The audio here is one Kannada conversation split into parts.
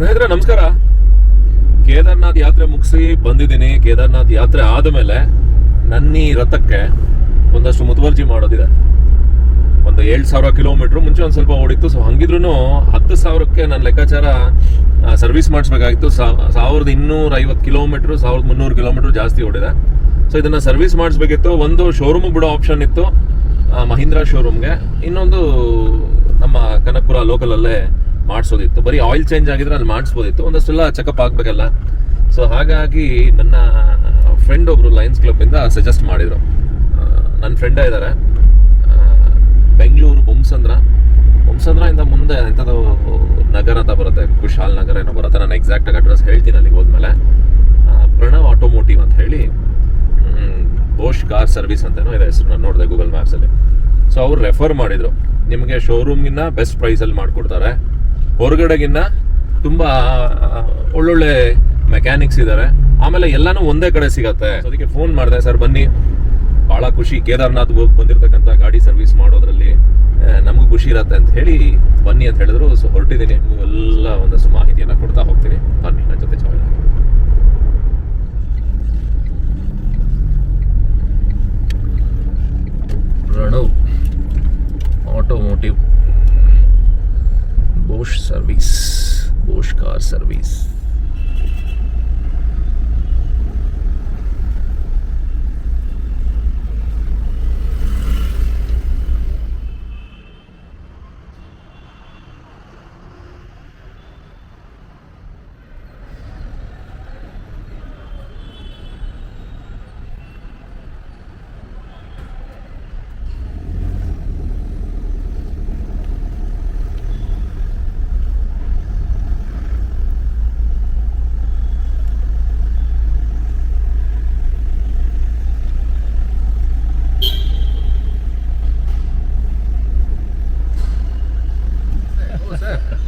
ಸ್ನೇಹಿತರೆ, ನಮಸ್ಕಾರ. ಕೇದಾರ್ನಾಥ್ ಯಾತ್ರೆ ಮುಗಿಸಿ ಬಂದಿದ್ದೀನಿ. ಕೇದಾರ್ನಾಥ್ ಯಾತ್ರೆ ಆದಮೇಲೆ ನನ್ನ ಈ ರಥಕ್ಕೆ ಒಂದಷ್ಟು ಮುತುವರ್ಜಿ ಮಾಡೋದಿದೆ. ಒಂದು ಏಳು ಸಾವಿರ ಕಿಲೋಮೀಟ್ರ್. ಮುಂಚೆ ಒಂದು ಸ್ವಲ್ಪ ಓಡಿತ್ತು. ಸೊ ಹಂಗಿದ್ರು ಹತ್ತು ಸಾವಿರಕ್ಕೆ ನನ್ನ ಲೆಕ್ಕಾಚಾರ ಸರ್ವಿಸ್ ಮಾಡಿಸ್ಬೇಕಾಗಿತ್ತು. ಸಾವಿರದ ಇನ್ನೂರ ಐವತ್ತು ಕಿಲೋಮೀಟ್ರ್, ಸಾವಿರದ ಮುನ್ನೂರು ಕಿಲೋಮೀಟ್ರ್ ಜಾಸ್ತಿ ಓಡಿದೆ. ಸೊ ಇದನ್ನು ಸರ್ವಿಸ್ ಮಾಡಿಸ್ಬೇಕಿತ್ತು. ಒಂದು ಶೋರೂಮಿಗೆ ಬಿಡೋ ಆಪ್ಷನ್ ಇತ್ತು. ಮಹೀಂದ್ರಾ ಶೋರೂಮ್ಗೆ ಇನ್ನೊಂದು ನಮ್ಮ ಕನಕಪುರ ಲೋಕಲಲ್ಲೇ ಮಾಡಿಸೋದಿತ್ತು. ಬರೀ ಆಯಿಲ್ ಚೇಂಜ್ ಆಗಿದ್ರೆ ಅಲ್ಲಿ ಮಾಡಿಸ್ಬೋದಿತ್ತು. ಒಂದಷ್ಟೆಲ್ಲ ಚೆಕಪ್ ಆಗಬೇಕಲ್ಲ. ಸೊ ಹಾಗಾಗಿ ನನ್ನ ಫ್ರೆಂಡ್ ಒಬ್ಬರು ಲಯನ್ಸ್ ಕ್ಲಬ್ಬಿಂದ ಸಜೆಸ್ಟ್ ಮಾಡಿದರು. ನನ್ನ ಫ್ರೆಂಡೇ ಇದ್ದಾರೆ ಬೆಂಗಳೂರು ಬೊಮ್ಸಂದ್ರ. ಇಂದ ಮುಂದೆ ಎಂಥದ್ದು ನಗರ ಅಂತ ಬರುತ್ತೆ. ಕುಶಾಲ್ ನಗರ ಏನೋ ಬರುತ್ತೆ. ನಾನು ಎಕ್ಸಾಕ್ಟಾಗಿ ಅಡ್ರೆಸ್ ಹೇಳ್ತೀನಿ ಅಲ್ಲಿಗೆ ಹೋದ್ಮೇಲೆ. ಪ್ರಣವ್ ಆಟೋಮೋಟಿವ್ ಅಂತ ಹೇಳಿ. ಬೋಶ್ ಕಾರ್ ಸರ್ವಿಸ್ ಅಂತೇನೋ ಇದೆ ಹೆಸರು. ನಾನು ನೋಡಿದೆ ಗೂಗಲ್ ಮ್ಯಾಪ್ಸಲ್ಲಿ ಸೊ ಅವ್ರು ರೆಫರ್ ಮಾಡಿದರು. ನಿಮಗೆ ಶೋರೂಮ್ಗಿನ್ನ ಬೆಸ್ಟ್ ಪ್ರೈಸಲ್ಲಿ ಮಾಡಿಕೊಡ್ತಾರೆ. ಹೊರಗಡೆಗಿನ್ನ ತುಂಬ ಒಳ್ಳೊಳ್ಳೆ ಮೆಕ್ಯಾನಿಕ್ಸ್ ಇದ್ದಾರೆ ಆಮೇಲೆ ಎಲ್ಲಾನು ಒಂದೇ ಕಡೆ ಸಿಗತ್ತೆ. ಅದಕ್ಕೆ ಫೋನ್ ಮಾಡಿದೆ, ಸರ್, ಬನ್ನಿ. ಭಾಳ ಖುಷಿ. ಕೇದಾರ್ನಾಥ್ ಹೋಗಿ ಬಂದಿರತಕ್ಕಂತ ಗಾಡಿ ಸರ್ವಿಸ್ ಮಾಡೋದ್ರಲ್ಲಿ ನಮ್ಗೆ ಖುಷಿ ಇರತ್ತೆ ಅಂತ ಹೇಳಿ ಬನ್ನಿ ಅಂತ ಹೇಳಿದ್ರು. ಸೊ ಹೊರಟಿದ್ದೀನಿ. ಎಲ್ಲ ಒಂದಷ್ಟು ಮಾಹಿತಿಯನ್ನು ಕೊಡ್ತಾ ಹೋಗ್ತೀನಿ. ಬನ್ನಿ ನನ್ನ ಜೊತೆ join Pranav automotive Bosch service Bosch car service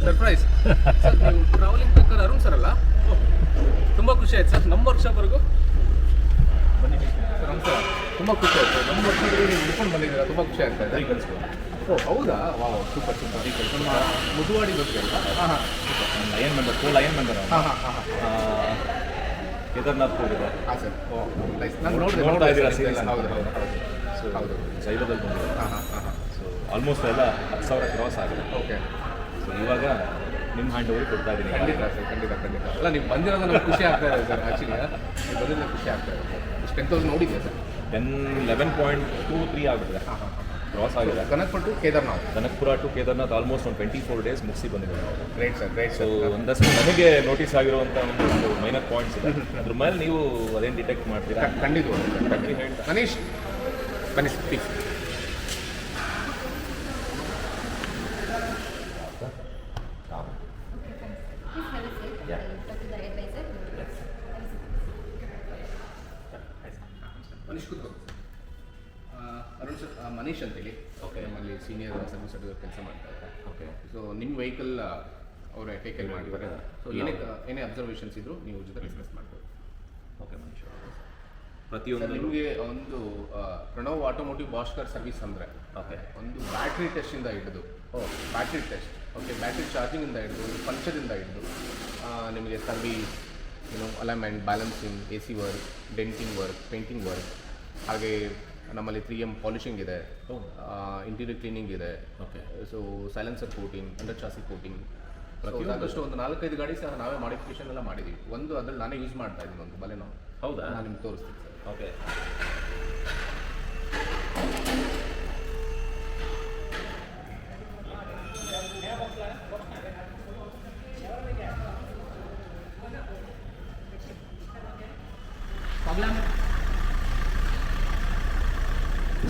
surprise sir ನೀವು ಟ್ರಾವೆಲಿಂಗ್ ಬೇಕಾದ್ರೆ ಅರುಣ್ ಸರ್ ಅಲ್ಲ ತುಂಬ ಖುಷಿ ಆಯ್ತು ಸರ್ ನಮ್ಮ ವರ್ಷವರೆಗೂ ಸರ್ ನಮಸ್ಕಾರ ತುಂಬ ಖುಷಿ ಆಯ್ತು ನಮ್ಮ ವರ್ಷದಲ್ಲಿ ನೀವು ಹಿಡ್ಕೊಂಡು ಬಂದಿದ್ದೀರಾ ತುಂಬ ಖುಷಿ ಆಗ್ತಾ ಇದೆ ಓ ಹೌದಾ ವಾವ್ ಸೂಪರ್ ಸೂಪರ್ ನಮ್ಮ ಮುದುವಾಡಿ ಬಗ್ಗೆ ಅಲ್ಲ ಹಾಂ ಹಾಂ ಲಯನ್ ಹಾಂ ಹಾಂ ಕೇದಾರ್ನಾಥ್ ಹೋಗಿದೆ. ನೋಡ್ತಾ ಇದ್ದೀರಾ ಹೌದು ಸೊ ಹೌದು. ಜೈಲದಲ್ಲಿ ಬಂದಿದೆ. ಸೊ ಆಲ್ಮೋಸ್ಟ್ ಎಲ್ಲ ಹತ್ತು ಸಾವಿರ ಕ್ರಾಸ್ ಆಗಿದೆ. ಓಕೆ ಸೊ ಇವಾಗ ನಿಮ್ಮ ಹ್ಯಾಂಡ್ ಓವರ್ ಕೊಡ್ತಾ ಇದ್ದೀನಿ. ಖಂಡಿತ ಸರ್ ಖಂಡಿತ ಖಂಡಿತ. ಅಲ್ಲ ನೀವು ಬಂದಿರೋದು ನಮ್ಗೆ ಖುಷಿ ಆಗ್ತಾ ಇದೆ ಸರ್ ಆ್ಯಕ್ಚುಲಿ ನೀವು ಬಂದಿರೋದು ಖುಷಿ ಆಗ್ತಾ ಇದೆ ಸರ್. ನೋಡಿ sir? Ten eleven point two three ಆಗಿದೆ ಹಾಂ ಹಾಂ ಹಾಂ. ಕ್ರಾಸ್ ಆಗಿದೆ. To Kedarnath Kanakpura to Kedarnath almost ಒಂದು ಟ್ವೆಂಟಿ ಫೋರ್ ಡೇಸ್ ಮುಗಿಸಿ ಬಂದಿದೆ ನಾವು. ಗ್ರೇಟ್ ಸರ್ ಗ್ರೇಟ್ ಸೊ ಒಂದಷ್ಟು ನನಗೆ ನೋಟಿಸ್ ಆಗಿರುವಂಥ ಒಂದು ಮೈನರ್ ಪಾಯಿಂಟ್ಸ್ ಇದೆ. ಅದ್ರ ಮೇಲೆ ನೀವು ಅದೇನು ಡಿಟೆಕ್ಟ್ ಮಾಡ್ತೀರಾ? ಖಂಡಿತ ಮನೀಶ್ ಬನ್ನಿ ಪ್ಲೀಸ್ ನಿಮ್ಮ ವೆಹಿಕಲ್ ಅವರೇ ಟೇಕ್ ಕೇರ್ ಮಾಡಿದ್ದಾರೆ ಸೊ ಏನೇ ಏನೇ ಅಬ್ಸರ್ವೇಷನ್ಸ್ ಇದ್ರು ನೀವು ಜೊತೆ ಡಿಸ್ಕಸ್ ಮಾಡ್ಬೋದು. ಓಕೆ ಮನೀಶ್ ಪ್ರತಿಯೊಂದು ನಿಮಗೆ ಒಂದು Pranav automotive Bosch car service ಅಂದರೆ ಓಕೆ ಒಂದು ಬ್ಯಾಟ್ರಿ ಟೆಸ್ಟಿಂದ ಹಿಡಿದು ಬ್ಯಾಟ್ರಿ ಟೆಸ್ಟ್ ಓಕೆ ಬ್ಯಾಟ್ರಿ ಚಾರ್ಜಿಂಗಿಂದ ಹಿಡಿದು ಒಂದು ಪಂಚದಿಂದ ಹಿಡಿದು ನಿಮಗೆ ಸರ್ವಿಸ್ ಏನು alignment balancing A C work denting work painting work ಹಾಗೆ ನಮ್ಮಲ್ಲಿ ತ್ರೀ ಎಂ ಪಾಲಿಷಿಂಗ್ ಇದೆ. ಇಂಟೀರಿಯರ್ ಕ್ಲೀನಿಂಗ್ ಇದೆ. Okay. So silencer coating under chassis coating ಪ್ರತಿಯೊಂದಷ್ಟು ಒಂದು ನಾಲ್ಕೈದು ಗಾಡಿ ಸಹ ನಾವೇ ಮಾಡಿಫಿಕೇಶನ್ ಎಲ್ಲ ಮಾಡಿದ್ದೀವಿ ಒಂದು ಅದ್ರಲ್ಲಿ ನಾನೇ ಯೂಸ್ ಮಾಡ್ತಾ ಇದ್ದೀನಿ ಒಂದು ಬಲೆ ನಾವು ಹೌದಾ? ನಾನು ನಿಮ್ಗೆ ತೋರಿಸ್ತೀನಿ ಸರ್. ಓಕೆ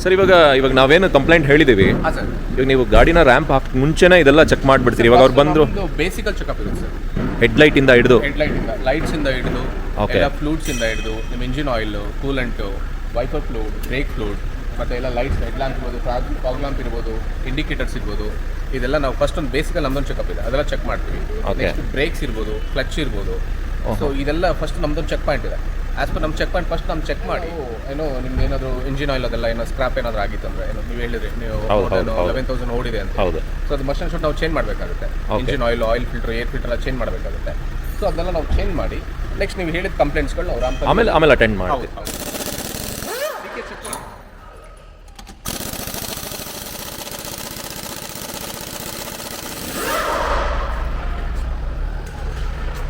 ಸರ್ ಇವಾಗ ಇವಾಗ ನಾವೇನು ಕಂಪ್ಲೇಂಟ್ ಹೇಳಿದ್ದೀವಿ ಹಾಂ ಸರ್ ಇವಾಗ ನೀವು ಗಾಡಿನ ರ್ಯಾಂಪ್ ಹಾಕ್ ಮುಂಚೆನೇ ಇದೆಲ್ಲ ಚೆಕ್ ಮಾಡಿಬಿಡ್ತೀರಿ. ಇವಾಗ ಅವ್ರು ಬಂದರು. ಬೇಸಿಕಲ್ ಚೆಕಪ್ ಇದೆ ಸರ್ ಹೆಡ್ಲೈಟ್ ಇಂದ ಹಿಡಿದು. ಹೆಡ್ಲೈಟ್ ಇಂದ ಲೈಟ್ಸ್ ಇಂದ ಹಿಡಿದು Okay. ಎಲ್ಲ ಫ್ಲೂಡ್ಸ್ ಇಂದ ಹಿಡಿದು ನಿಮ್ಮ engine oil coolant wiper fluid brake fluid ಮತ್ತೆ ಎಲ್ಲ ಲೈಟ್ಸ್ ಹೆಡ್ ಲ್ಯಾಂಪ್ ಇರ್ಬೋದು ಫಾಗ್ ಲ್ಯಾಂಪ್ ಇರ್ಬೋದು ಇಂಡಿಕೇಟರ್ಸ್ ಇರ್ಬೋದು ಇದೆಲ್ಲ ನಾವು ಫಸ್ಟ್ ಒಂದು ಬೇಸಿಕಲ್ ನಮ್ದೊಂದು ಚೆಕಪ್ ಇದೆ. ಅದೆಲ್ಲ ಚೆಕ್ ಮಾಡ್ತೀವಿ. Okay. ನೆಕ್ಸ್ಟ್ ಬ್ರೇಕ್ಸ್ ಇರ್ಬೋದು ಕ್ಲಚ್ ಇರ್ಬೋದು. ಸೊ ಇದೆಲ್ಲ ಫಸ್ಟ್ ನಮ್ದೊಂದು ಚೆಕ್ ಪಾಯಿಂಟ್ ಇದೆ. ಆಸ್ ಪರ್ ನಮ್ಮ ಚೆಕ್ ಪಾಯಿಂಟ್ ಫಸ್ಟ್ ನಮ್ಮ ಚೆಕ್ ಮಾಡಿ. ಏನೋ ನಿಮ್ಗೆ ಏನಾದರೂ ಇಂಜಿನ್ ಆಯಿಲ್ ಅದೆಲ್ಲ ಏನೋ ಸ್ಕ್ರಾಪ್ ಏನಾದರೂ ಆಗಿತ್ತು ಅಂದ್ರೆ ಏನೋ ನೀವು ಹೇಳಿದ್ರಿ ನೀವು. ಲೆವೆನ್ ತೌಸಂಡ್ ಓಡಿದೆ ಅಂತ. ಹೌದು. ಸೊ ಅದು ಮಷನ್ ಶೂಟ್ ನಾವು ಚೇಂಜ್ ಮಾಡಬೇಕಾಗುತ್ತೆ. Engine oil oil filter air filter ಎಲ್ಲ ಚೇಂಜ್ ಮಾಡಬೇಕಾಗುತ್ತೆ. ಸೊ ಅದನ್ನೆಲ್ಲ ನಾವು ಚೇಂಜ್ ಮಾಡಿ ನೆಕ್ಸ್ಟ್ ನೀವು ಹೇಳಿದ ಕಂಪ್ಲೇಂಟ್ಸ್ಗಳು ನಾವು ಆಮೇಲೆ ಆಮೇಲೆ ಅಟೆಂಡ್ ಮಾಡಿ.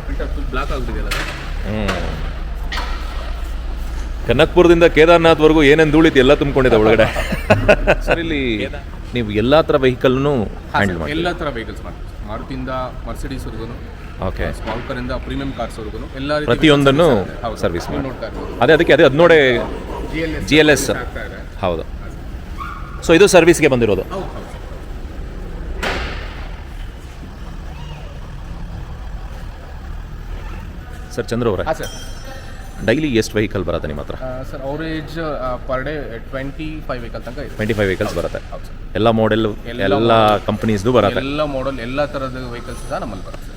ಫಿಲ್ಟರ್ ಫುಲ್ ಬ್ಲಾಕ್ ಆಗಿದೆಯಲ್ಲ ಕನಕ್ಪುರದಿಂದ ಕೇದಾರ್ನಾಥ್ವರೆಗೂ ಏನೇನು ಧೂಳಿತ್ತು ಎಲ್ಲ ತುಂಬಿಕೊಂಡಿದೆ ಒಳಗಡೆ? ಸರ್ ಇಲ್ಲಿ ನೀವು ಎಲ್ಲ ಥರ ವೆಹಿಕಲ್ನು ಹ್ಯಾಂಡಲ್ ಮಾಡಿ ಎಲ್ಲ ಥರ ವೆಹಿಕಲ್ಸ್ ಮಾಡ್ತೀವಿ. ಸರ್. ಮಾರುತಿಯಿಂದ ಮರ್ಸಿಡೀಸ್ವರೆಗೂ ಓಕೆ. ಸ್ಮಾಲ್ ಕಾರಿಂದ ಪ್ರೀಮಿಯಂ ಕಾರ್ಸ್ವರೆಗೂ ಎಲ್ಲ ರೀತಿ ಪ್ರತಿಯೊಂದನ್ನು ಸರ್ವಿಸ್ ಮಾಡಿ ನೋಡ್ತಾ ಇರ್ಬೋದು. ಅದೇ ಅದಕ್ಕೆ ಅದೇ ಅದು ನೋಡೇ ಜಿ ಎಲ್ ಎಸ್ ಹೌದು. ಸೊ ಇದು ಸರ್ವಿಸ್ಗೆ ಬಂದಿರೋದು. ಹೌದು ಹೌದು. ಸರ್ ಚಂದ್ರ ಅವರೇ. ಹಾಂ ಸರ್. ಡೈಲಿ ಎಷ್ಟು ವೆಹಿಕಲ್ ಬರುತ್ತೆ ನಿಮ್ಮ ಹತ್ರ? Sir average per day twenty five vehicle ತನಕ ಇದೆ ಟ್ವೆಂಟಿ ಫೈವ್ ವೆಹಿಕಲ್ಸ್ ಬರುತ್ತೆ. ಎಲ್ಲ ಮಾಡೆಲ್ ಎಲ್ಲ ಕಂಪನೀಸ್ದು ಬರುತ್ತೆ. ಎಲ್ಲ ಮಾಡೆಲ್ ಎಲ್ಲ ಥರದ ವೆಹಿಕಲ್ಸ್ ಸಹ ನಮ್ಮಲ್ಲಿ ಬರುತ್ತೆ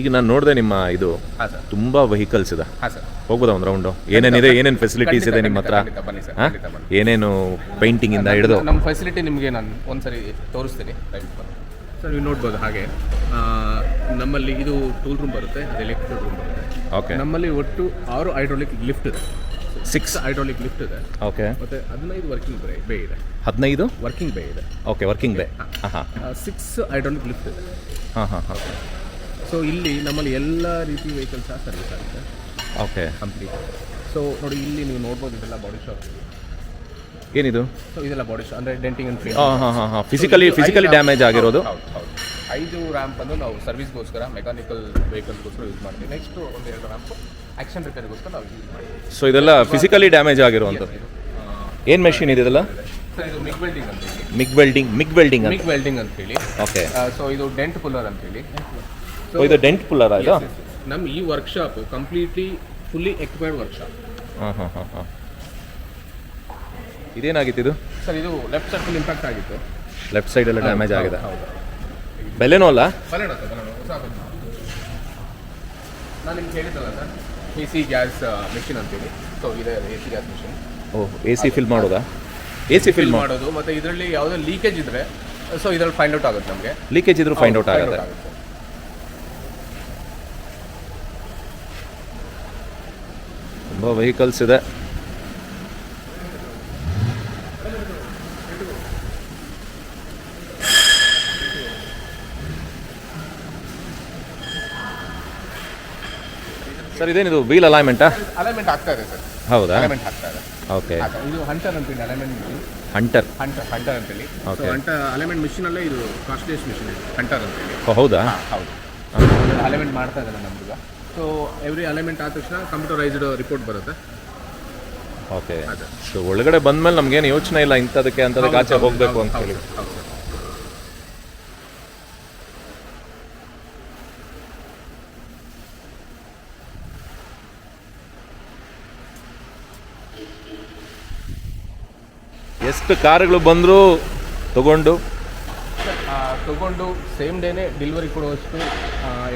ಈಗ ನಾನು ನೋಡಿದೆ ನಿಮ್ಮ ಇದು ಹಾಂ ಸರ್. ತುಂಬ ವೆಹಿಕಲ್ಸ್ ಇದೆ. ಹಾಂ ಸರ್. ಹೋಗ್ಬೋದಾ ಒಂದು ರೌಂಡು ಏನೇನಿದೆ ಏನೇನು ಫೆಸಿಲಿಟೀಸ್ ಇದೆ ನಿಮ್ಮ ಹತ್ರ? ಏನೇನು ಪೇಂಟಿಂಗ್ ಇಂದ ಹಿಡಿದು? ನಮ್ಮ ಫೆಸಿಲಿಟಿ ನಿಮಗೆ ನಾನು ಒಂದ್ಸರಿ ತೋರಿಸ್ತೀನಿ. ಸರ್ ನೀವು ನೋಡ್ಬೋದು ಹಾಗೆ. ನಮ್ಮಲ್ಲಿ ಇದು ಟೂಲ್ ರೂಮ್ ಬರುತ್ತೆ ಅದು ಎಲೆಕ್ಟ್ರಿಕ್ ರೂಮ್ ಬರುತ್ತೆ. ಓಕೆ ನಮ್ಮಲ್ಲಿ ಒಟ್ಟು ಆರು ಹೈಡ್ರೋಲಿಕ್ ಲಿಫ್ಟ್ ಇದೆ. ಸಿಕ್ಸ್ ಹೈಡ್ರೋಲಿಕ್ ಲಿಫ್ಟ್ ಇದೆ. ಓಕೆ ಮತ್ತೆ ಹದಿನೈದು ವರ್ಕಿಂಗ್ ಬೇ ಬೇ ಇದೆ. ಹದಿನೈದು? ವರ್ಕಿಂಗ್ ಬೇ ಇದೆ. ಓಕೆ ವರ್ಕಿಂಗ್ ಬೇ ಹಾಂ. ಸಿಕ್ಸ್ ಹೈಡ್ರೋಲಿಕ್ ಲಿಫ್ಟ್ ಇದೆ. ಹಾಂ ಹಾಂ ಹಾಂ ಸೊ ಇಲ್ಲಿ ನಮ್ಮಲ್ಲಿ ಎಲ್ಲ ರೀತಿ ವೆಹಿಕಲ್ಸ್ ಸಹ ಸರ್ವಿಸ್ ಆಗುತ್ತೆ. ಓಕೆ ಕಂಪ್ಲೀಟ್ ಸೊ ನೋಡಿ ಇಲ್ಲಿ ನೀವು ನೋಡ್ಬೋದು ಇದೆಲ್ಲ ಬಾಡಿ ಶಾಪ್ ಏನಿದು? ಸೊ ಇದೆಲ್ಲ ಬಾಡಿ ಅಂದ್ರೆ ಡೆಂಟಿಂಗ್ ಅಂಡ್ ಹಾಂ ಹಾಂ ಹಾಂ. ಹಾಂ ಫಿಸಿಕಲಿ ಫಿಸಿಕಲಿ ಡ್ಯಾಮೇಜ್ ಆಗಿರೋದು? ಐದು ರ್ಯಾಂಪ್ ಅನ್ನು ನಾವು ಸರ್ವಿಸ್ಗೋಸ್ಕರ ಮೆಕ್ಯಾನಿಕಲ್ ವೆಹಿಕಲ್ಗೋಸ್ಕರ ಯೂಸ್ ಮಾಡ್ತೀವಿ. ನೆಕ್ಸ್ಟ್ ಒಂದು ಎರಡು ರ್ಯಾಂಪ್ ಆಕ್ಷನ್ ರಿಪೇರ್ಗೋಸ್ಕರ ನಾವು ಯೂಸ್ ಮಾಡ್ತೀವಿ. ಸೊ ಇದೆಲ್ಲ ಫಿಸಿಕಲಿ ಡ್ಯಾಮೇಜ್ ಆಗಿರುವಂಥದ್ದು. ಏನು ಮೆಷಿನ್ ಇದೆ ಇದೆಲ್ಲ? ಸರ್ ಇದು ಮಿಗ್ ವೆಲ್ಡಿಂಗ್ ಅಂತ ಹೇಳಿ. MIG welding MIG welding MIG welding ಅಂತ ಹೇಳಿ. ಓಕೆ ಸೊ ಇದು ಡೆಂಟ್ ಪುಲ್ಲರ್ ಅಂತ ಹೇಳಿ. ಸೊ ಇದು ಡೆಂಟ್ ಪುಲ್ಲರ್ ಇದು? ನಮ್ಮ ಈ workshop completely fully acquired workshop ಹಾಂ ಹಾಂ ಹಾಂ ಹಾಂ. ಇದೇನಾಗಿತ್ತು ಇದು? ಸರ್ ಇದು ಲೆಫ್ಟ್ ಸೈಡ್ ಫುಲ್ ಇಂಪ್ಯಾಕ್ಟ್ ಆಗಿತ್ತು. ಲೆಫ್ಟ್ ಸೈಡ್ ಎಲ್ಲ ಡ್ಯಾಮೇಜ್ ಆಗಿದೆ. ಹೌದು. ಬೆಲೆನೂ ಅಲ್ಲ. ನಾನು ನಿಮ್ಗೆ ಹೇಳಿದ್ದಲ್ಲ sir A C gas machine ಅಂತೇಳಿ ಸೊ ಇದೆ A C gas machine oh A C fill ಮಾಡೋದಾ ಎ ಸಿ ಫಿಲ್ ಮಾಡೋದು ಮತ್ತೆ ಇದರಲ್ಲಿ ಯಾವುದೇ ಲೀಕೇಜ್ ಇದ್ರೆ ಸೊ ಇದರಲ್ಲಿ ಫೈಂಡ್ ಔಟ್ ಆಗುತ್ತೆ ನಮಗೆ. ಲೀಕೇಜ್ ಇದ್ರೂ ಫೈಂಡ್ ಔಟ್ ಆಗುತ್ತೆ. ತುಂಬ ವೆಹಿಕಲ್ಸ್ ಇದೆ. ಸರ್ ಇದೇನಿದು ವೀಲ್ ಅಲೈನ್ಮೆಂಟಾ ಅಲೈನ್ಮೆಂಟ್ ಆಗ್ತಾ ಇದೆ ಸರ್ ಹೌದಾ? ಅಲೈನ್ಮೆಂಟ್ ಆಗ್ತಾ ಇದೆ. ಓಕೆ ಇದು ಹಂಟರ್ ಅಂತೇಳಿ alignment machine Hunter Hunter Hunter ಅಂತೇಳಿ Okay. So Hunter alignment machine ಅಲ್ಲೇ ಇದು ಕಾಸ್ಟ್ಲಿಯಸ್ಟ್ ಮಿಷಿನ್ ಇದೆ ಹಂಟರ್ ಅಂತೇಳಿ ಓ ಹೌದಾ? ಹೌದು. ಅಲೈನ್ಮೆಂಟ್ ಮಾಡ್ತಾ ಇದ್ದಾರೆ ನಮ್ಗೆ ಸೊ ಎವ್ರಿ ಅಲೈನ್ಮೆಂಟ್ ಆದ ತಕ್ಷಣ ಕಂಪ್ಯೂಟರೈಸ್ಡ್ ರಿಪೋರ್ಟ್ ಬರುತ್ತೆ. ಓಕೆ. ಸೊ ಒಳಗಡೆ ಬಂದ್ಮೇಲೆ ನಮ್ಗೇನು ಯೋಚನೆ ಇಲ್ಲ ಇಂಥದಕ್ಕೆ ಅಂತದಕ್ಕೆ ಆಚೆ ಹೋಗಬೇಕು ಅಂತ ಹೇಳಿ. ಹೌದು, ಎಷ್ಟು ಕಾರುಗಳು ಬಂದರೂ ತಗೊಂಡು? ತಗೊಂಡು ಸೇಮ್ ಡೇನೆ ಡೆಲಿವರಿ ಕೊಡುವಷ್ಟು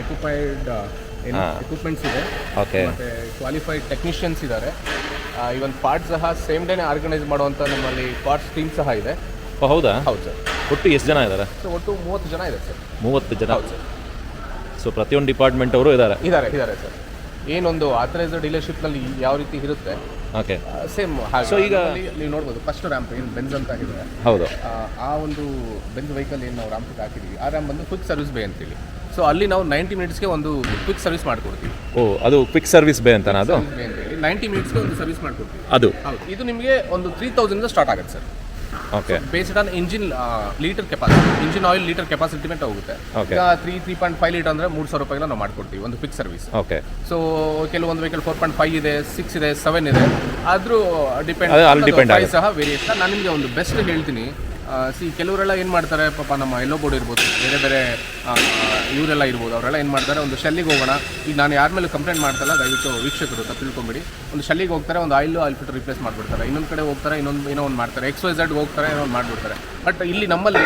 ಎಕ್ವಿಪೈಡ್. ಎಕ್ವಿಪ್ಮೆಂಟ್ಸ್ ಇದೆ. ಓಕೆ ಮತ್ತೆ ಕ್ವಾಲಿಫೈಡ್ ಟೆಕ್ನಿಷಿಯನ್ಸ್ ಇದ್ದಾರೆ ಇವನ್ ಪಾರ್ಟ್ ಸಹ ಸೇಮ್ ಡೇನೆ ಆರ್ಗನೈಸ್ ಮಾಡುವಂಥ ನಮ್ಮಲ್ಲಿ ಪಾರ್ಟ್ಸ್ ಟೀಮ್ ಸಹ ಇದೆ. ಹೌದಾ? ಹೌದು ಸರ್. ಒಟ್ಟು ಎಷ್ಟು ಜನ ಇದ್ದಾರೆ ಸರ್ ಒಟ್ಟು ಮೂವತ್ತು ಜನ ಇದೆ ಸರ್. ಮೂವತ್ತು ಜನ. ಹೌದು ಸರ್. ಸೊ ಪ್ರತಿಯೊಂದು ಡಿಪಾರ್ಟ್ಮೆಂಟ್ ಅವರು ಇದ್ದಾರೆ ಇದ್ದಾರೆ ಇದ್ದಾರೆ ಸರ್. ಏನೊಂದು ಆಥರೈಸ್ಡ್ ಡೀಲರ್ಶಿಪ್ನಲ್ಲಿ ಯಾವ ರೀತಿ ಇರುತ್ತೆ ಓಕೆ ಸೇಮ್ ಸೊ ಈಗ- ನೀವು ನೋಡ್ಬೋದು ಫಸ್ಟ್ ರ್ಯಾಂಪ್ ಏನು ಬೆನ್ಸ್ ಅಂತ ಇದೆ ಹೌದು. ಆ, ಒಂದು ಬೆಂಜ್ ವೆಹಿಕಲ್ ಏನು ನಾವು ರ್ಯಾಂಪ್ ಹಾಕಿದ್ದೀವಿ. ಆ ರ್ಯಾಂಪ್ ಬಂದು ಕ್ವಿಕ್ ಸರ್ವಿಸ್ ಬೇ ಅಂತೇಳಿ. ಸೊ ಅಲ್ಲಿ ನಾವು ನೈಂಟಿ ಮಿನಿಟ್ಸ್ಗೆ ಒಂದು ಕ್ವಿಕ್ ಸರ್ವಿಸ್ ಮಾಡ್ಕೊಡ್ತೀವಿ. ಓ ಅದು ಕ್ವಿಕ್ ಸರ್ವಿಸ್ ಬೇ ಅಂತಾನೆ ಅದು? ನೈಂಟಿ ಮಿನಿಟ್ಸ್ಗೆ ಒಂದು ಸರ್ವಿಸ್ ಮಾಡ್ಕೊಡ್ತೀವಿ. ಅದು. ಹೌದು. ಇದು ನಿಮಗೆ ಒಂದು ತ್ರೀ ತೌಸಂಡ್ ಸ್ಟಾರ್ಟ್ ಆಗುತ್ತೆ sir based on engine litre capacity engine oil litre capacity ಮೇಲೆ ಹೋಗುತ್ತೆ. ಈಗ three three point five litre ಅಂದ್ರೆ ಮೂರು ಸಾವಿರ ರೂಪಾಯಿ ನಾವು ಮಾಡ್ಕೊಡ್ತೀವಿ ಒಂದು ಫಿಕ್ಸ್ ಸರ್ವಿಸ್ ಓಕೆ ಸೊ ಕೆಲವೊಂದು ವೆಹಿಕಲ್ ಫೋರ್ ಪಾಯಿಂಟ್ ಫೈವ್ ಇದೆ ಸಿಕ್ಸ್ ಇದೆ ಸೆವೆನ್ ಇದೆ. ಆದರೂ ಡಿಪೆಂಡ್ ಆಗುತ್ತೆ. ಸಹ ವೇರಿಯೇಷನ್ ನಾನು ನಿಮಗೆ ಒಂದು ಬೆಸ್ಟ್ ಹೇಳ್ತೀನಿ. ಸಿ ಕೆಲವರೆಲ್ಲ ಏನು ಮಾಡ್ತಾರೆ, ಪಾಪ ನಮ್ಮ ಎಲ್ಲೋ ಬೋರ್ಡ್ ಇರ್ಬೋದು, ಬೇರೆ ಬೇರೆ ಇವರೆಲ್ಲ ಇರ್ಬೋದು, ಅವರೆಲ್ಲ ಏನು ಮಾಡ್ತಾರೆ, ಒಂದು ಶೆಲ್ಲಿಗೆ ಹೋಗೋಣ. ಈಗ ನಾನು ಯಾರ ಮೇಲೆ ಕಂಪ್ಲೇಂಟ್ ಮಾಡ್ತಲ್ಲ, ದಯವಿಟ್ಟು ವೀಕ್ಷಕರು ತಪ್ಪು ತಿಳ್ಕೊಂಬಿಡಿ. ಒಂದು ಶೆಲ್ಲಿಗೆ ಹೋಗ್ತಾರೆ, ಒಂದು ಆಯಿಲು ಆಯಿಲ್ ಫಿಲ್ಟರ್ ರಿಪ್ಲೇಸ್ ಮಾಡಿಬಿಡ್ತಾರೆ. ಇನ್ನೊಂದು ಕಡೆ ಹೋಗ್ತಾರೆ, ಇನ್ನೊಂದು, ಏನೋ ಒಂದು ಮಾಡ್ತಾರೆ. ಎಕ್ಸ್ ವೈ ಝಡ್ ಹೋಗ್ತಾರೆ, ಏನೋ ಒಂದು ಮಾಡಿಬಿಡ್ತಾರೆ. ಬಟ್ ಇಲ್ಲಿ ನಮ್ಮಲ್ಲಿ,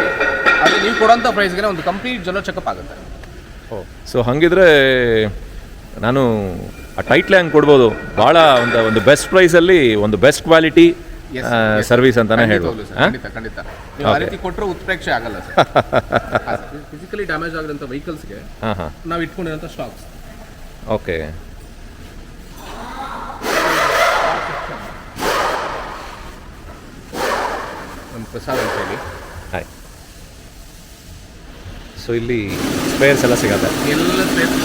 ಅದು ನೀವು ಕೊಡೋಂಥ ಪ್ರೈಸ್ಗೆ ಒಂದು ಕಂಪ್ಲೀಟ್ ಜನ ಚೆಕಪ್ ಆಗುತ್ತೆ. ಓ ಸೊ ಹಾಗಿದ್ರೆ ನಾನು ಆ ಟೈಟ್ಲೆ ಹಂಗೆ ಕೊಡ್ಬೋದು. ಭಾಳ ಒಂದು ಒಂದು ಬೆಸ್ಟ್ ಪ್ರೈಸಲ್ಲಿ ಒಂದು ಬೆಸ್ಟ್ ಕ್ವಾಲಿಟಿ ಸರ್ವಿಸ್ ಅಂತಾನೆ ಹೇಳ್ಬೋದು. ಖಂಡಿತ ಖಂಡಿತ. ನೀವು ಆ ರೀತಿ ಕೊಟ್ಟರೆ ಉತ್ಪ್ರೇಕ್ಷೆ ಆಗಲ್ಲ ಸರ್. ಫಿಸಿಕಲಿ ಡ್ಯಾಮೇಜ್ ಆಗಿರೋಂಥ ವೆಹಿಕಲ್ಸ್ಗೆ ನಾವು ಇಟ್ಕೊಂಡಿರೋಂಥ ಸ್ಟಾಕ್ಸ್ ಓಕೆ ನಮ್ಮ ಪ್ರಸಾದ್ ಅಂತ ಹೇಳಿ. ಹಾಯ್ ಸೊ ಇಲ್ಲಿ ಸ್ಪೇರ್ಸ್ ಎಲ್ಲ ಸಿಗತ್ತೆ? ಎಲ್ಲ ಸ್ಪೇರ್ಸ್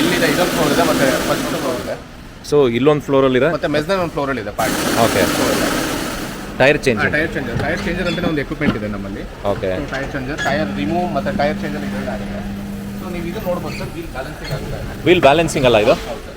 ಇಲ್ಲಿದೆ ಇದೊಂದು ಫ್ಲೋರ್ ಇದೆ ಮತ್ತೆ ಫಸ್ಟ್ ಫ್ಲೋರ್ ಇದೆ. ಸೊ ಇಲ್ಲೊಂದು ಫ್ಲೋರಲ್ಲಿದೆ ಮತ್ತೆ ಮೆಸ್ನಲ್ಲಿ ಒಂದು ಫ್ಲೋರಲ್ಲಿ ಇದೆ part okay tyre change tyre changer tyre changer ಅಂತ ಒಂದು ಎಕ್ವಿಪ್ಮೆಂಟ್ ಇದೆ ನಮ್ಮಲ್ಲಿ. Okay tyre changer tyre remove ಮತ್ತೆ ಟೈರ್ ಚೇಂಜರ್ ಇದೆಲ್ಲ ಆಗಿದೆ ಸೊ ನೀವು ಇದು ನೋಡ್ಬೋದು ಸರ್. ವೀಲ್ ಬ್ಯಾಲೆನ್ಸಿಂಗ್ ಆಗುತ್ತೆ ವೀಲ್ ಬ್ಯಾಲೆನ್ಸಿಂಗ್ ಅಲ್ಲ ಇದು? ಹೌದು sir.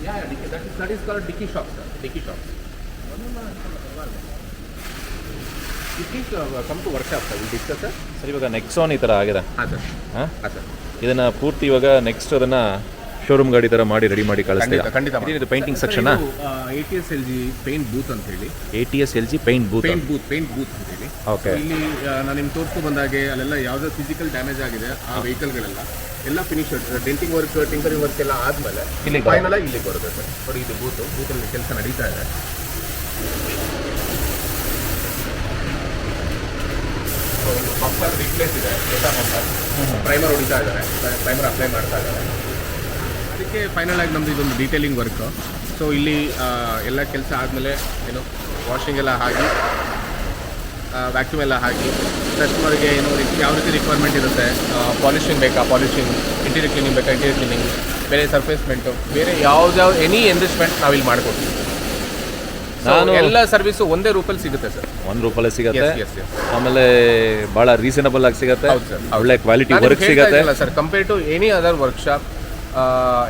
Yeah, yeah, dicky. That is, that is called dicky shock, sir. Dicky shock. Workshop, sir. We'll discuss, sir. Sir? ಇವಾಗ ನೆಕ್ಸಾನ್ ಈ ಥರ ಆಗಿದೆ. ಹಾಂ ಸರ್. ಹಾಂ? ಹಾಂ ಸರ್. ಇದನ್ನ ಪೂರ್ತಿ ಇವಾಗ ನೆಕ್ಸ್ಟ್ ಅದನ್ನ ಶೋರೂಮ್ ಗಾಡಿ ತರ ಮಾಡಿ ರೆಡಿ ಮಾಡಿ ಕಳಿಸ್ತೀವಿ ಖಂಡಿತ ಇದು. Painting section A T S L G paint booth ಅಂತ ಹೇಳಿ. A T S L G paint booth paint booth paint booth ಅಂತ ಹೇಳಿ. ಓಕೆ ಇಲ್ಲಿ ನಾನು ನಿಮ್ಗೆ ತೋರಿಸ್ಕೊ ಬಂದಾಗೆ ಅಲ್ಲೆಲ್ಲ ಯಾವುದೇ ಫಿಸಿಕಲ್ ಡ್ಯಾಮೇಜ್ ಆಗಿದೆ ಆ ವೆಹಿಕಲ್ಗಳೆಲ್ಲ ಎಲ್ಲ finish denting work tinkering work ಎಲ್ಲ ಆದ್ಮೇಲೆ ಇಲ್ಲಿಗೆ ಫೈನಲ್ ಇಲ್ಲಿಗೆ ಬರುತ್ತೆ ಸರ್. ನೋಡಿ ಇದು ಬೂತ್ ಬೂತಲ್ಲಿ ಕೆಲಸ ನಡೀತಾ ಇದೆ. ಬಫರ್ ರಿಪ್ಲೇಸ್ ಇದೆ ಡೇಟಾ ಬಂಪರ್ ಪ್ರೈಮರ್ ಹೊಡಿತಾ ಇದ್ದಾರೆ ಪ್ರೈಮರ್ ಅಪ್ಲೈ ಮಾಡ್ತಾ ಇದ್ದಾರೆ ಅದಕ್ಕೆ ಫೈನಲ್ ಆಗಿ ನಮ್ದು ಇದೊಂದು ಡೀಟೇಲಿಂಗ್ ವರ್ಕ್ ಸೊ ಇಲ್ಲಿ ಎಲ್ಲ ಕೆಲಸ ಆದಮೇಲೆ, ಏನು ವಾಷಿಂಗ್ ಎಲ್ಲ ಹಾಕಿ ವ್ಯಾಕ್ಯೂಮ್ ಎಲ್ಲ ಹಾಕಿ ಕಸ್ಟಮರ್ಗೆ ಏನು, ಯಾವ ರೀತಿ ರಿಕ್ವೈರ್ಮೆಂಟ್ ಇರುತ್ತೆ ಪಾಲಿಷಿಂಗ್ ಬೇಕಾ ಪಾಲಿಷಿಂಗ್ ಇಂಟೀರಿಯರ್ ಕ್ಲೀನಿಂಗ್ ಬೇಕಾ ಇಂಟೀರಿಯರ್ ಕ್ಲೀನಿಂಗ್ ಬೇರೆ ಸರ್ಫೇಸ್ಮೆಂಟು ಬೇರೆ ಯಾವುದ್ಯಾವ ಎನಿ ಎನ್ರಿಚ್ಮೆಂಟ್ ನಾವಿಲ್ಲಿ ಮಾಡಿಕೊಡ್ತೀವಿ. ನಾನು ಎಲ್ಲ ಸರ್ವಿಸು ಒಂದೇ ರೂಪಲ್ಲಿ ಸಿಗುತ್ತೆ ಸರ್ ಒಂದು ರೂಪಲ್ಲಿ ಸಿಗುತ್ತೆ. ಎಸ್ ಎಸ್ ಎಸ್ ಆಮೇಲೆ ಭಾಳ ರೀಸನಬಲ್ ಆಗಿ ಸಿಗುತ್ತೆ. ಹೌದು ಸರ್. ಒಳ್ಳೆ ಕ್ವಾಲಿಟಿ ವರ್ಕ್ ಸಿಗುತ್ತೆ. Sir compare to any other workshop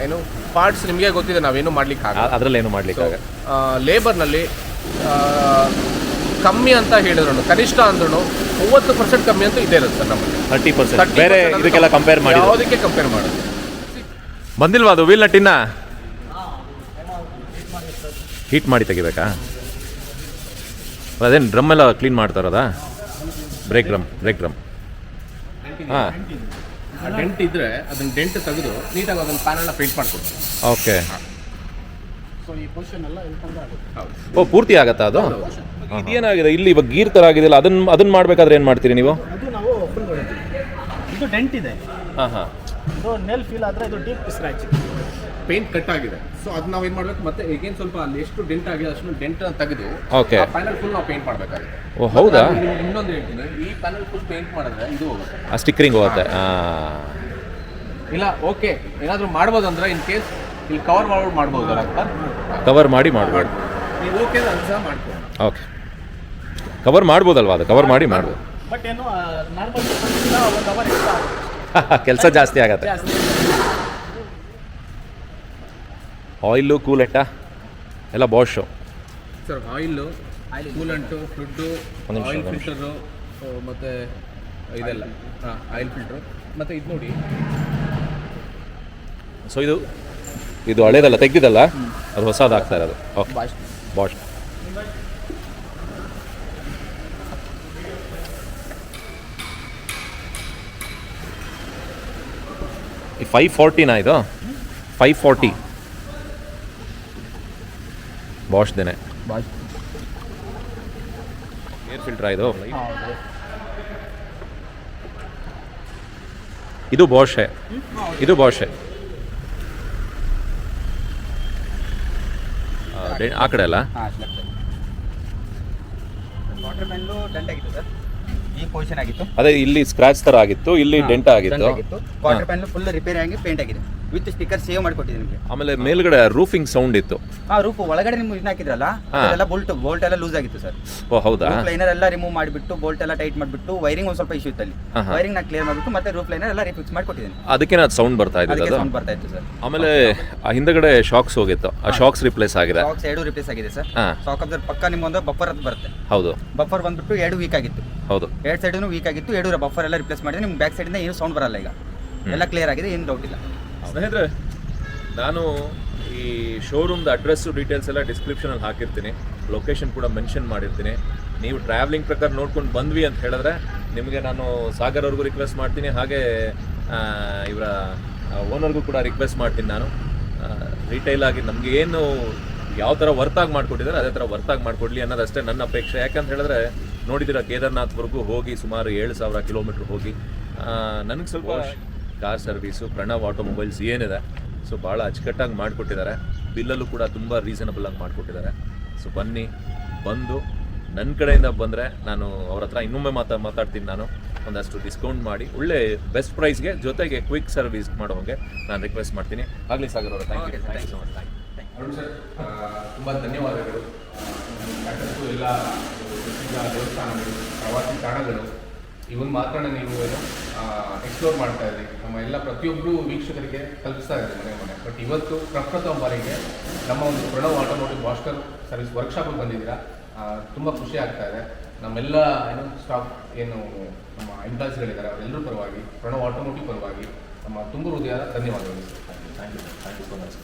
ಏನು ಪಾರ್ಟ್ಸ್ ನಿಮಗೆ ಗೊತ್ತಿದೆ ನಾವೇನು ಮಾಡ್ಲಿಕ್ಕೆ ಆಗಲ್ಲ ಅದರಲ್ಲಿ ಏನು ಮಾಡ್ಲಿಕ್ಕೆ ಆಗ ಲೇಬರ್ನಲ್ಲಿ ಕಮ್ಮಿ ಅಂತ ಹೇಳಿದ್ರು ಕನಿಷ್ಠ ಅಂದ್ರೂ ಮೂವತ್ತು ಪರ್ಸೆಂಟ್ ಕಮ್ಮಿ ಅಂತ ಇದೆ ಇರುತ್ತೆ ಸರ್ ನಮ್ಮಲ್ಲಿ. ತರ್ಟಿ ಪರ್ಸೆಂಟ್ 30% ಬೇರೆ ಇದಕ್ಕೆಲ್ಲ ಕಂಪೇರ್ ಮಾಡಿ ಯಾವುದಕ್ಕೆ ಕಂಪೇರ್ ಮಾಡೋದು? ಬಂದಿಲ್ವಾ ಅದು ವೀಲ್ ನಟ್ಟಿನ ಹೀಟ್ ಮಾಡಿ ತೆಗಿಬೇಕಾ? ಅದೇನು ಡ್ರಮ್ ಎಲ್ಲ ಕ್ಲೀನ್ ಮಾಡ್ತಾ ಇರೋದಾ? ಬ್ರೇಕ್ ಡ್ರಮ್ ಬ್ರೇಕ್ ಡ್ರಮ್ ಹಾಂ. ಡೆಂಟ್ ಇದ್ದರೆ ಅದನ್ನು ಡೆಂಟ್ ತೆಗೆದು ನೀಟಾಗಿ ಅದನ್ನ ಪ್ಯಾನೆಲ್ಲ ಪೇಂಟ್ ಮಾಡ್ಕೊಡ್ತೀವಿ. ಓಕೆ ಸೊ ಈ ಪೊಸಿಷನ್ ಎಲ್ಲ ಹೌದು ಓ ಪೂರ್ತಿ ಆಗತ್ತಾ ಅದು? ಇದೇನಾಗಿದೆ ಇಲ್ಲಿ ಇವಾಗ ಗೀರ್ ಥರ ಆಗಿದೆಯಲ್ಲ ಅದನ್ನ ಅದನ್ನ ಮಾಡಬೇಕಾದ್ರೆ ಏನು ಮಾಡ್ತೀರಿ ನೀವು? ಇದು ಡೆಂಟ್ ಇದೆ. ಹಾಂ ಹಾಂ. ಇದು ನೆಲ್ ಫೀಲ್ ಆದರೆ ಇದು ಡೀಪ್ ಸ್ಕ್ರಾಚ್ ಪೇಂಟ್ ಕಟ್ ಆಗಿದೆ. ಸೊ ಅದು ನಾವು ಏನು ಮಾಡ್ಬೇಕು? ಮತ್ತೆ ಏಗೇನ್ ಸ್ವಲ್ಪ ಅಲ್ಲಿ ಎಷ್ಟು ಡೆಂಟ್ ಆಗಿದೆ ಅಷ್ಟು ಡೆಂಟ್ ತೆಗೆದು ಓಕೆ ಪ್ಯಾನಲ್ ಫುಲ್ ನಾವು ಪೇಂಟ್ ಮಾಡ್ಬೇಕಾಗಿದೆ ಓ ಹೌದಾ? ಇನ್ನೊಂದು ಹೇಳ್ತೀನಿ. ಈ ಪ್ಯಾನಲ್ ಫುಲ್ ಪೇಂಟ್ ಮಾಡಿದ್ರೆ ಇದು ಹೋಗುತ್ತೆ ಆ ಸ್ಟಿಕ್ಕರಿಂಗ್ ಹೋಗುತ್ತೆ. ಇಲ್ಲ ಓಕೆ ಏನಾದರೂ ಮಾಡ್ಬೋದು ಅಂದ್ರೆ ಇನ್ ಕೇಸ್ ಇಲ್ಲಿ ಕವರ್ ಮಾಡ್ಬೋದು ಮಾಡ್ಬೋದಲ್ಲ ಕವರ್ ಮಾಡಿ ಮಾಡ್ಬೋದು. ನೀವು ಓಕೆ ಅನ್ಸ ಮಾಡ್ಕೊ ಓಕೆ ಕವರ್ ಮಾಡ್ಬೋದಲ್ವಾ ಅದು? ಕವರ್ ಮಾಡಿ ಮಾಡ್ಬೋದು. ಬಟ್ ಏನು ನಾರ್ಮಲ್ ಕೆಲಸ ಜಾಸ್ತಿ ಆಗತ್ತೆ. ಆಯಿಲು ಕೂಲೆಟ್ಟ? ಎಲ್ಲ ಬಾಷು ಸರ್ ಆಯಿಲ್ ಕೂಲಂಟು ಫುಡ್ಡು ಆಯಿಲ್. ಫಿಲ್ಟರು ಮತ್ತು ಇದೆಲ್ಲ. ಹಾಂ ಆಯಿಲ್ ಫಿಲ್ಟ್ರು. ಮತ್ತು ಇದು ನೋಡಿ. ಸೊ ಇದು ಇದು ಹಳೇದಲ್ಲ ತೆಗ್ದಿದ್ದಲ್ಲ? ಅದು ಹೊಸದು ಆಗ್ತಾ ಇರೋದು. ಓಕೆ ಬಾಶ್ ಬಾಷ್ ಈ ಫೈವ್ ಫಾರ್ಟಿನಾ ಇದು? ಫೈವ್ ಫಾರ್ಟಿ ಬಾಷ್ದೇನೆ ಬಾಶ್ ಏರ್ ಫಿಲ್ಟರ್ ಇದು? ಇದು ಬಾಷೆ ಇದು ಬಾಷೆ ಆ, ಕಡೆ ಅಲ್ಲ? ಅದೇ ಇಲ್ಲಿ ಸ್ಕ್ರಾಚ್ ತರ ಆಗಿತ್ತು ಇಲ್ಲಿ ಡೆಂಟ್ ಆಗಿತ್ತು. ಫುಲ್ ರಿಪೇರಿ ಆಗಿ ಪೇಂಟ್ ಆಗಿದೆ. ವಿತ್ ಸ್ಟಿಕ್ಕರ್ ಸೇವ್ ಮಾಡಿಕೊಟ್ಟಿದ್ದೀನಿ ನಿಮಗೆ. ಆಮೇಲೆ ಮೇಲ್ಗಡೆ ರೂಫಿಂಗ್ ಸೌಂಡ್ ಇತ್ತು. ಆ ರೂಫ್ ಒಳಗಡೆ ನಿಮ್ಗೆ ಇದನ್ನ ಹಾಕಿದ್ರಲ್ಲ ಹಾ. ಅದೆಲ್ಲ ಬೋಲ್ಟ್ ಬೋಲ್ಟ್ ಎಲ್ಲ ಲೂಸ್ ಆಗಿತ್ತು ಸರ್. ಓ ಹೌದಾ? ರೂಫ್ ಲೈನರ್ ಎಲ್ಲ ರಿಮೂವ್ ಮಾಡಿಬಿಟ್ಟು ಬೋಲ್ಟ್ ಎಲ್ಲ ಟೈಟ್ ಮಾಡಿಬಿಟ್ಟು ವೈರಿಂಗ್ ಒಂದು ಸ್ವಲ್ಪ ಇಶ್ಯೂ ಇತ್ತು ಅಲ್ಲಿ. ಹಾ, ಹಾ. ವೈರಿಂಗ್ ನಾ ಕ್ಲಿಯರ್ ಮಾಡಿಬಿಟ್ಟು ಮತ್ತೆ ರೂಫ್ ಲೈನರ್ ಎಲ್ಲ ರಿಫಿಕ್ಸ್ ಮಾಡಿಕೊಟ್ಟಿದ್ದೀನಿ. ಅದಕ್ಕೆ ಅದು ಸೌಂಡ್ ಬರ್ತಾ ಇದ್ದು ಅದಕ್ಕೆ ಅದು? ಸೌಂಡ್ ಬರ್ತಾ ಇತ್ತು ಸರ್. ಆಮೇಲೆ ಆ ಹಿಂದಗಡೆ ಶಾಕ್ಸ್ ಹೋಗಿತ್ತು. ಆ ಶಾಕ್ಸ್ ರಿಪ್ಲೇಸ್ ಆಗಿದೆ. ಸಾಕ್ಸ್ ಎರಡು ರಿಪ್ಲೇಸ್ ಆಗಿದೆ ಸರ್. ಶಾಕ್ ಸಾಕ್ ಅದ್ರ ಪಕ್ಕ ನಿಮ್ಮೊಂದು ಬಫರ್ ಅಂತ ಬರುತ್ತೆ. ಹೌದು. ಬಫರ್ ಬಂದ್ಬಿಟ್ಟು ಎರಡು ವೀಕ್ ಆಗಿತ್ತು. ಹೌದು. ಎರಡು ಸೈಡ್ನು ವೀಕ್ ಆಗಿತ್ತು ಎರಡು ಬಫರ್ ಎಲ್ಲ ರಿಪ್ಲೇಸ್ ಮಾಡಿದ್ರೆ ನಿಮ್ಗೆ ಬ್ಯಾಕ್ ಸೈಡಿಂದ ಏನು ಸೌಂಡ್ ಬರಲ್ಲ ಈಗ. ಎಲ್ಲ ಕ್ಲಿಯರ್ ಆಗಿದೆ ಏನು ಡೌಟ್ ಇಲ್ಲ. ಸ್ನೇಹಿತರೆ, ನಾನು ಈ ಶೋರೂಮ್ದು ಅಡ್ರೆಸ್ಸು ಡೀಟೇಲ್ಸ್ ಎಲ್ಲ ಡಿಸ್ಕ್ರಿಪ್ಷನಲ್ಲಿ ಹಾಕಿರ್ತೀನಿ. ಲೊಕೇಶನ್ ಕೂಡ ಮೆನ್ಷನ್ ಮಾಡಿರ್ತೀನಿ. ನೀವು ಟ್ರಾವೆಲಿಂಗ್ ಪ್ರಕಾರ ನೋಡ್ಕೊಂಡು ಬಂದ್ವಿ ಅಂತ ಹೇಳಿದ್ರೆ, ನಿಮಗೆ ನಾನು ಸಾಗರ್ ಅವ್ರಿಗೂ ರಿಕ್ವೆಸ್ಟ್ ಮಾಡ್ತೀನಿ. ಹಾಗೆ ಇವರ ಓನರ್ಗೂ ಕೂಡ ರಿಕ್ವೆಸ್ಟ್ ಮಾಡ್ತೀನಿ ನಾನು. ರಿಟೈಲ್ ಆಗಿ ನಮಗೆ ಏನು ಯಾವ ಥರ ವರ್ತಾಗಿ ಮಾಡಿಕೊಟ್ಟಿದ್ದಾರೆ, ಅದೇ ಥರ ವರ್ತಾಗಿ ಮಾಡಿಕೊಡ್ಲಿ ಅನ್ನೋದಷ್ಟೇ ನನ್ನ ಅಪೇಕ್ಷೆ. ಯಾಕಂತ ಹೇಳಿದ್ರೆ, ನೋಡಿದ್ದೀರ ಕೇದಾರ್ನಾಥ್ವರೆಗೂ ಹೋಗಿ ಸುಮಾರು ಏಳು ಸಾವಿರ ಕಿಲೋಮೀಟ್ರ್ ಹೋಗಿ. ನನಗೆ ಸ್ವಲ್ಪ ಕಾರ್ ಸರ್ವೀಸು ಪ್ರಣವ್ ಆಟೋಮೊಬೈಲ್ಸ್ ಏನಿದೆ ಸೊ ಭಾಳ ಅಚ್ಚುಕಟ್ಟಾಗಿ ಮಾಡಿಕೊಟ್ಟಿದ್ದಾರೆ. ಬಿಲ್ಲಲ್ಲೂ ಕೂಡ ತುಂಬ ರೀಸನಬಲ್ ಆಗಿ ಮಾಡಿಕೊಟ್ಟಿದ್ದಾರೆ. ಸೊ ಬನ್ನಿ ಬಂದು ನನ್ನ ಕಡೆಯಿಂದ ಬಂದರೆ ನಾನು ಅವ್ರ ಹತ್ರ ಇನ್ನೊಮ್ಮೆ ಮಾತಾ ಮಾತಾಡ್ತೀನಿ ನಾನು. ಒಂದಷ್ಟು ಡಿಸ್ಕೌಂಟ್ ಮಾಡಿ ಒಳ್ಳೆ ಬೆಸ್ಟ್ ಪ್ರೈಸ್ಗೆ ಜೊತೆಗೆ ಕ್ವಿಕ್ ಸರ್ವಿಸ್ ಹಾಗೆ ನಾನು ರಿಕ್ವೆಸ್ಟ್ ಮಾಡ್ತೀನಿ. ಆಗಲಿ ಸಾಗರ್ ಅವರ thank you thank you so much thank you Arun sir ತುಂಬ ಧನ್ಯವಾದಗಳು. ಸಾಕಷ್ಟು ಎಲ್ಲ ದೇವಸ್ಥಾನಗಳು ಪ್ರವಾಸಿ ತಾಣಗಳು ಇವನ್ ಮಾತ್ರ ನೀವು ಎಕ್ಸ್ಪ್ಲೋರ್ ಮಾಡ್ತಾ ಇದ್ರಿ ನಮ್ಮ ಎಲ್ಲ ಪ್ರತಿಯೊಬ್ಬರು ವೀಕ್ಷಕರಿಗೆ ತಲುಪಿಸ್ತಾ ಇದೆ ಮನೆ ಮನೆ. ಬಟ್ ಇವತ್ತು ಪ್ರಪ್ರಥಮ ಬಾರಿಗೆ ನಮ್ಮ ಒಂದು ಪ್ರಣವ್ ಆಟೋಮೋಟಿವ್ ವಾಸ್ಟರ್ ಸರ್ವಿಸ್ ವರ್ಕ್ಶಾಪಿಗೆ ಬಂದಿದ್ದೀರಾ. ತುಂಬ ಖುಷಿ ಆಗ್ತಾ ಇದೆ. ನಮ್ಮೆಲ್ಲ ಏನು ಸ್ಟಾಫ್ ಏನು, ನಮ್ಮ ಎಂಪ್ಲಾಯ್ಸ್ಗಳಿದ್ದಾರೆ ಅವರೆಲ್ಲರೂ ಪರವಾಗಿ, ಪ್ರಣವ್ ಆಟೋಮೋಟಿವ್ ಪರವಾಗಿ ನಮ್ಮ ತುಂಬ ಹೃದಯ ಧನ್ಯವಾದಗಳು. Sir thank you thank you so much